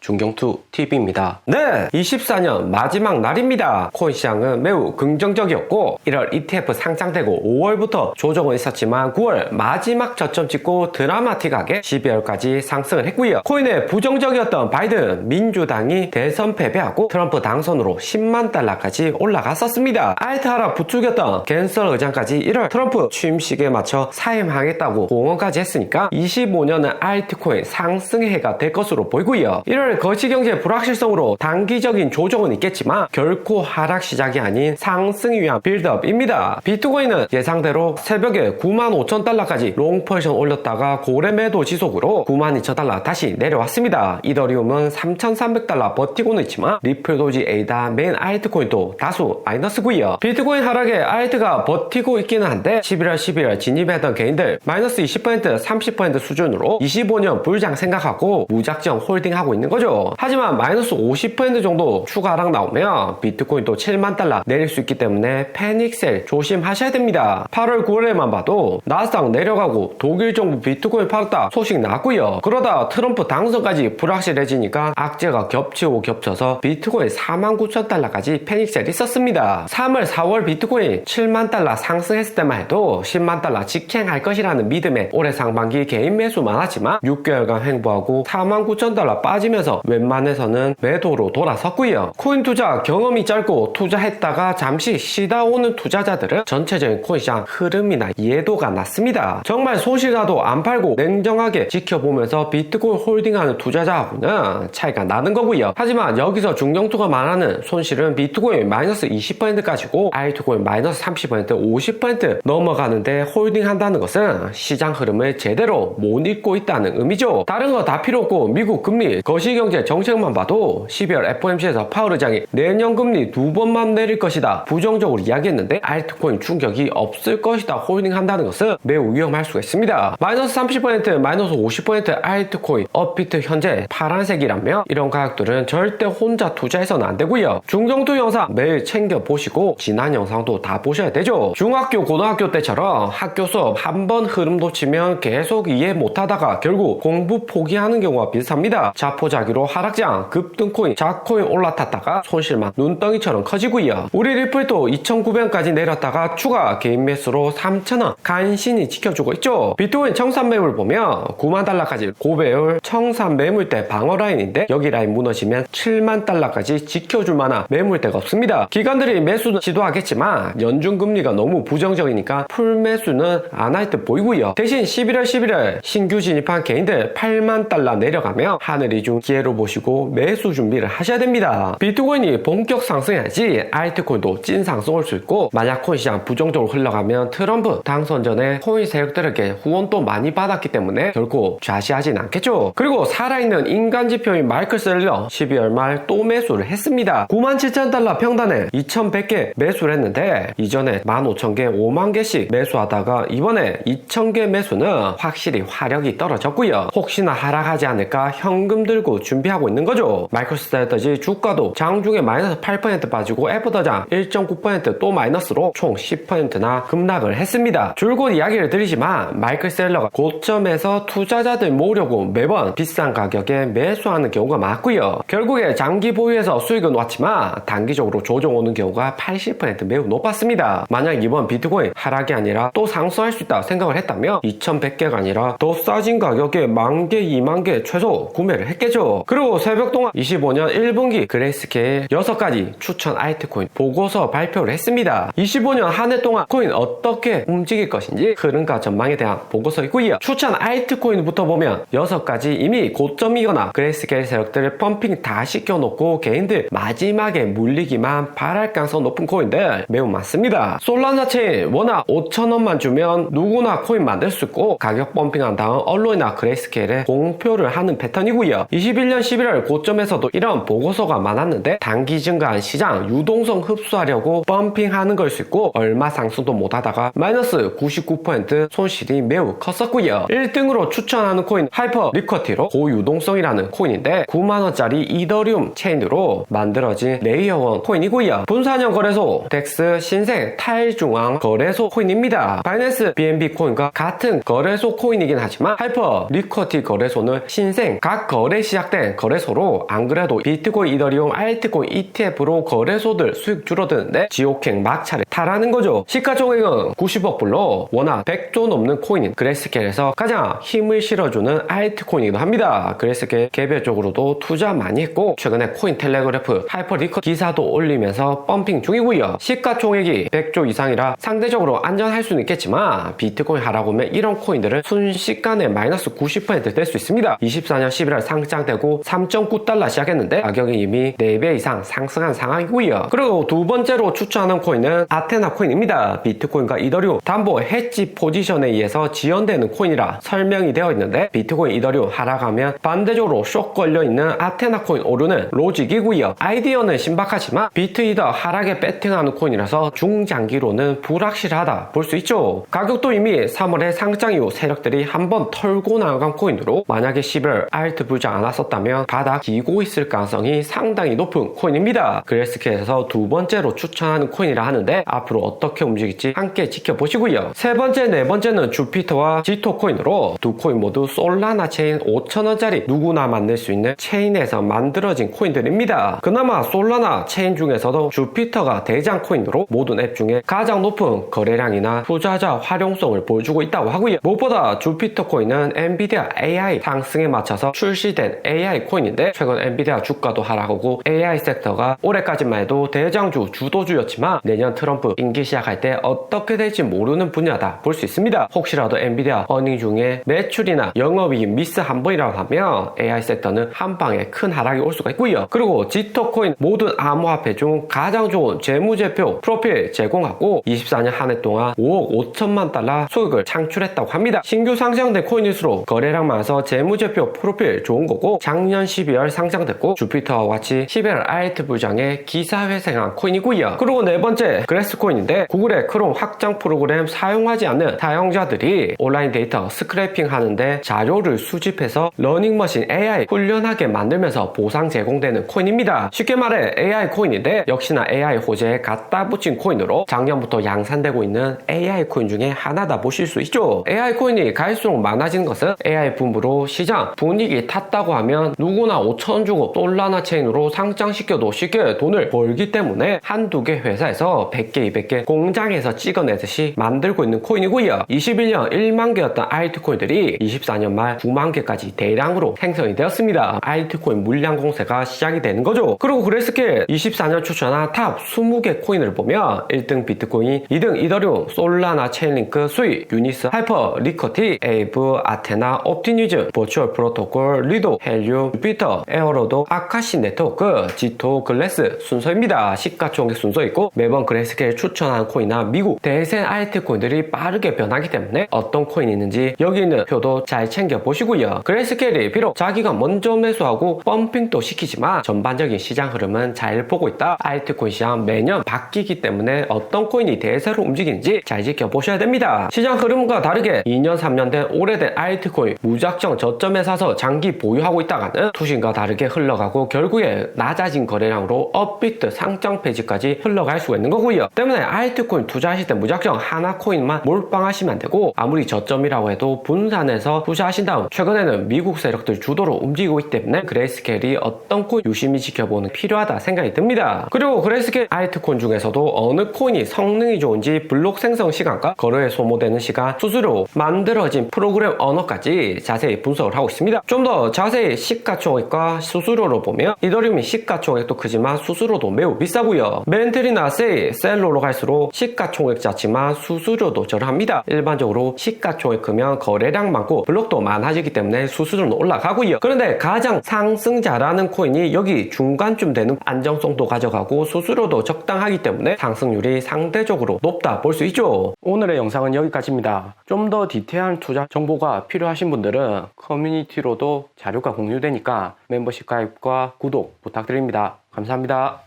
중경투 TV입니다. 네, 24년 마지막 날입니다. 코인 시장은 매우 긍정적이었고 1월 ETF 상장되고 5월부터 조정은 있었지만 9월 마지막 저점 찍고 드라마틱하게 12월까지 상승을 했고요. 코인에 부정적이었던 바이든 민주당이 대선 패배하고 트럼프 당선으로 10만 달러까지 올라갔었습니다. 알트 하라 부추겼던 겐설 의장까지 1월 트럼프 취임식에 맞춰 사임하겠다고 공언까지 했으니까 25년은 알트코인 상승의 해가 될 것으로 보이고요. 1월 거시경제 불확실성으로 단기적인 조정은 있겠지만 결코 하락 시작이 아닌 상승을 위한 빌드업입니다. 비트코인은 예상대로 새벽에 9만 5천 달러까지 롱 포지션 올렸다가 고래 매도 지속으로 9만 2천 달러 다시 내려왔습니다. 이더리움은 3,300달러 버티고는 있지만 리플 도지 에이다 메인 알트코인도 다수 마이너스고요. 비트코인 하락에 알트가 버티고 있기는 한데 11월 11월 진입했던 개인들 마이너스 20% 30% 수준으로 25년 불장 생각하고 무작정 홀딩하고 있는 거죠. 하지만 마이너스 50% 정도 추가 하락 나오면 비트코인도 7만 달러 내릴 수 있기 때문에 패닉셀 조심하셔야 됩니다. 8월 9월에만 봐도 나스닥 내려가고 독일 정부 비트코인 팔았다 소식 나왔고요. 그러다 트럼프 당선까지 불확실해지니까 악재가 겹치고 겹쳐서 비트코인 4만 9천 달러까지 패닉셀 있었습니다. 3월 4월 비트코인 7만 달러 상승했을 때만 해도 10만 달러 직행할 것이라는 믿음에 올해 상반기 개인 매수 많았지만 6개월간 횡보하고 4만 9천 달러 빠지면서 웬만해서는 매도로 돌아섰고요. 코인 투자 경험이 짧고 투자했다가 잠시 쉬다 오는 투자자들은 전체적인 코인 시장 흐름이나 이해도가 낮습니다. 정말 손실가도 안 팔고 냉정하게 지켜보면서 비트코인 홀딩하는 투자자하고는 차이가 나는 거고요. 하지만 여기서 중경투가 말하는 손실은 비트코인 마이너스 20%까지고 알트코인 마이너스 30% 50% 넘어가는데 홀딩한다는 것은 시장 흐름을 제대로 못 읽고 있다는 의미죠. 다른 거 다 필요 없고 미국 금리 거시 경제 정책만 봐도 12월 FOMC에서 파월 의장이 내년 금리 두 번만 내릴 것이다 부정적으로 이야기했는데 알트코인 충격이 없을 것이다 홀딩한다는 것은 매우 위험할 수가 있습니다. 마이너스 30% 마이너스 50% 알트코인 업비트 현재 파란색이라며 이런 가격들은 절대 혼자 투자해서는 안 되고요. 중정투 영상 매일 챙겨 보시고 지난 영상도 다 보셔야 되죠. 중학교 고등학교 때처럼 학교 수업 한 번 흐름 놓치면 계속 이해 못하다가 결국 공부 포기하는 경우가 비슷합니다. 자포자기 로 하락장 급등코인 자코인 올라탔다가 손실만 눈덩이처럼 커지고요. 우리 리플도 2,900원까지 내렸다가 추가 개인 매수로 3,000원 간신히 지켜주고 있죠. 비트코인 청산 매물 보면 9만 달러까지 고배율 청산 매물대 방어 라인인데 여기 라인 무너지면 7만 달러까지 지켜줄 만한 매물대가 없습니다. 기관들이 매수는 시도하겠지만 연준 금리가 너무 부정적이니까 풀 매수는 안 할 듯 보이고요. 대신 11월 11월 신규 진입한 개인들 8만 달러 내려가며 하늘이 준 기회 로 보시고 매수 준비를 하셔야 됩니다. 비트코인이 본격 상승해야지 알트코인도 찐 상승 올수 있고 만약 코인 시장 부정적으로 흘러가면 트럼프 당선 전에 코인 세력들에게 후원도 많이 받았기 때문에 결코 좌시하진 않겠죠. 그리고 살아있는 인간 지표인 마이클 셀러 12월 말 또 매수를 했습니다. 97,000달러 평단에 2,100개 매수를 했는데 이전에 15,000개, 5만 개씩 매수하다가 이번에 2,000개 매수는 확실히 화력이 떨어졌고요. 혹시나 하락하지 않을까 현금 들고 준비하고 있는 거죠. 마이크로스트레터지 주가도 장중에 마이너스 8% 빠지고 애프터장 1.9%또 마이너스로 총 10%나 급락을 했습니다. 줄곧 이야기를 드리지만 마이클 셀러가 고점에서 투자자들 모으려고 매번 비싼 가격에 매수하는 경우가 많고요. 결국에 장기 보유해서 수익은 왔지만 단기적으로 조정 오는 경우가 80% 매우 높았습니다. 만약 이번 비트코인 하락이 아니라 또 상승할 수 있다 생각을 했다면 2100개가 아니라 더 싸진 가격에 만개, 2만개 최소 구매를 했겠죠. 그리고 새벽 동안 25년 1분기 그레이스케일 6가지 추천 알트코인 보고서 발표를 했습니다. 25년 한 해 동안 코인 어떻게 움직일 것인지 흐름과 전망에 대한 보고서이고요. 추천 알트코인부터 보면 6가지 이미 고점이거나 그레이스케일 세력들을 펌핑 다 시켜놓고 개인들 마지막에 물리기만 바랄 가능성 높은 코인들 매우 많습니다. 솔라나 체인 워낙 5천원만 주면 누구나 코인 만들 수 있고 가격 펌핑한 다음 언론이나 그레이스케일에 공표를 하는 패턴이고요. 21년 21년 11월 고점에서도 이런 보고서가 많았는데 단기 증가한 시장 유동성 흡수하려고 펌핑하는 걸 수 있고 얼마 상승도 못하다가 마이너스 99% 손실이 매우 컸었고요. 1등으로 추천하는 코인 하이퍼 리커티로 고유동성이라는 코인인데 9만원짜리 이더리움 체인으로 만들어진 레이어원 코인이고요. 분산형 거래소 덱스 신생 탈중앙 거래소 코인입니다. 바이낸스 BNB 코인과 같은 거래소 코인이긴 하지만 하이퍼 리커티 거래소는 신생 각 거래 시작 된 거래소로 안 그래도 비트코인, 이더리움, 알트코인 ETF로 거래소들 수익 줄어드는데 지옥행 막차를 타라는 거죠. 시가총액은 90억 불로 워낙 100조 넘는 코인인 그레스켈에서 가장 힘을 실어주는 알트코인이기도 합니다. 그레스켈 개별적으로도 투자 많이 했고 최근에 코인 텔레그래프 하이퍼 리커 기사도 올리면서 펌핑 중이고요. 시가총액이 100조 이상이라 상대적으로 안전할 수는 있겠지만 비트코인 하면 이런 코인들은 순식간에 마이너스 90%될 수 있습니다. 24년 11월 상장 되고 3.9달러 시작했는데 가격이 이미 4배 이상 상승한 상황이고요. 그리고 두 번째로 추천하는 코인은 아테나 코인입니다. 비트코인과 이더리움 담보 해지 포지션에 의해서 지연되는 코인이라 설명이 되어 있는데 비트코인, 이더리움 하락하면 반대적으로 쇼 걸려 있는 아테나 코인 오르는 로직이고요. 아이디어는 신박하지만 비트 이더 하락에 배팅하는 코인이라서 중장기로는 불확실하다 볼 수 있죠. 가격도 이미 3월에 상장 이후 세력들이 한번 털고 나간 코인으로 만약에 10월 알트 불지 않았었다 면 바닥 기고 있을 가능성이 상당히 높은 코인입니다. 그레스케에서 두 번째로 추천하는 코인이라 하는데 앞으로 어떻게 움직일지 함께 지켜보시고요. 세 번째, 네 번째는 주피터와 지토 코인으로 두 코인 모두 솔라나 체인 5천원짜리 누구나 만들 수 있는 체인에서 만들어진 코인들입니다. 그나마 솔라나 체인 중에서도 주피터가 대장 코인으로 모든 앱 중에 가장 높은 거래량이나 투자자 활용성을 보여주고 있다고 하고요. 무엇보다 주피터 코인은 엔비디아 AI 상승에 맞춰서 출시된 AI 코인인데 최근 엔비디아 주가도 하락하고 AI 섹터가 올해까지만 해도 대장주 주도주였지만 내년 트럼프 임기 시작할 때 어떻게 될지 모르는 분야다 볼 수 있습니다. 혹시라도 엔비디아 어닝 중에 매출이나 영업이익 미스 한 번이라고 하면 AI 섹터는 한 방에 큰 하락이 올 수가 있고요. 그리고 지터 코인 모든 암호화폐 중 가장 좋은 재무제표 프로필 제공하고 24년 한 해 동안 5억 5천만 달러 수익을 창출했다고 합니다. 신규 상장된 코인일수록 거래량 많아서 재무제표 프로필 좋은 거고 작년 12월 상장됐고 주피터와 같이 11월 알트 부장에 기사회생한 코인이고요. 그리고 네 번째 그래스 코인인데 구글의 크롬 확장 프로그램 사용하지 않는 사용자들이 온라인 데이터 스크래핑 하는데 자료를 수집해서 러닝머신 AI 훈련하게 만들면서 보상 제공되는 코인입니다. 쉽게 말해 AI 코인인데 역시나 AI 호재에 갖다 붙인 코인으로 작년부터 양산되고 있는 AI 코인 중에 하나다 보실 수 있죠. AI 코인이 갈수록 많아지는 것은 AI 붐으로 시장 분위기 탔다고 하면 누구나 5천원 주고 솔라나 체인으로 상장시켜도 쉽게 돈을 벌기 때문에 한두 개 회사에서 100개, 200개 공장에서 찍어내듯이 만들고 있는 코인이고요. 21년 1만 개였던 알트코인들이 24년 말 9만 개까지 대량으로 생성이 되었습니다. 알트코인 물량 공세가 시작이 되는 거죠. 그리고 그레스케 24년 추천한 탑 20개 코인을 보면 1등 비트코인, 2등 이더리움, 솔라나 체인링크, 수이, 유니스, 하이퍼, 리커티, 에이브, 아테나, 옵티니즘, 버추얼 프로토콜, 리도, 헬 륨, 주피터, 에어로도, 아카시 네트워크, 지토, 글래스 순서입니다. 시가총액 순서 있고 매번 그레스케를 추천하는 코인이나 미국 대세 알트코인들이 빠르게 변하기 때문에 어떤 코인이 있는지 여기 있는 표도 잘 챙겨 보시고요. 그레스케이 비록 자기가 먼저 매수하고 펌핑도 시키지만 전반적인 시장 흐름은 잘 보고 있다. 알트코인 시장 매년 바뀌기 때문에 어떤 코인이 대세로 움직이는지 잘 지켜보셔야 됩니다. 시장 흐름과 다르게 2년, 3년 된 오래된 알트코인 무작정 저점에 사서 장기 보유하고 있다 가는 투신과 다르게 흘러가고 결국에 낮아진 거래량으로 업비트 상장 폐지까지 흘러갈 수가 있는 거고요. 때문에 알트코인 투자하실 때 무작정 하나 코인만 몰빵하시면 안 되고 아무리 저점이라고 해도 분산해서 투자하신 다음 최근에는 미국 세력들 주도로 움직이고 있기 때문에 그레이스케일이 어떤 코인 유심히 지켜보는 필요하다 생각이 듭니다. 그리고 그레이스케일 알트코인 중에서도 어느 코인이 성능이 좋은지 블록 생성 시간과 거래에 소모되는 시간, 수수료, 만들어진 프로그램 언어까지 자세히 분석을 하고 있습니다. 좀 더 자세히 시가총액과 수수료로 보면 이더리움이 시가총액도 크지만 수수료도 매우 비싸고요. 멘틀이나 세일, 셀로로 갈수록 시가총액 작지만 수수료도 저렴합니다. 일반적으로 시가총액 크면 거래량 많고 블록도 많아지기 때문에 수수료는 올라가고요. 그런데 가장 상승자라는 코인이 여기 중간쯤 되는 안정성도 가져가고 수수료도 적당하기 때문에 상승률이 상대적으로 높다 볼 수 있죠. 오늘의 영상은 여기까지입니다. 좀 더 디테일한 투자 정보가 필요하신 분들은 커뮤니티로도 자료가 공유 종료되니까 멤버십 가입과 구독 부탁드립니다. 감사합니다.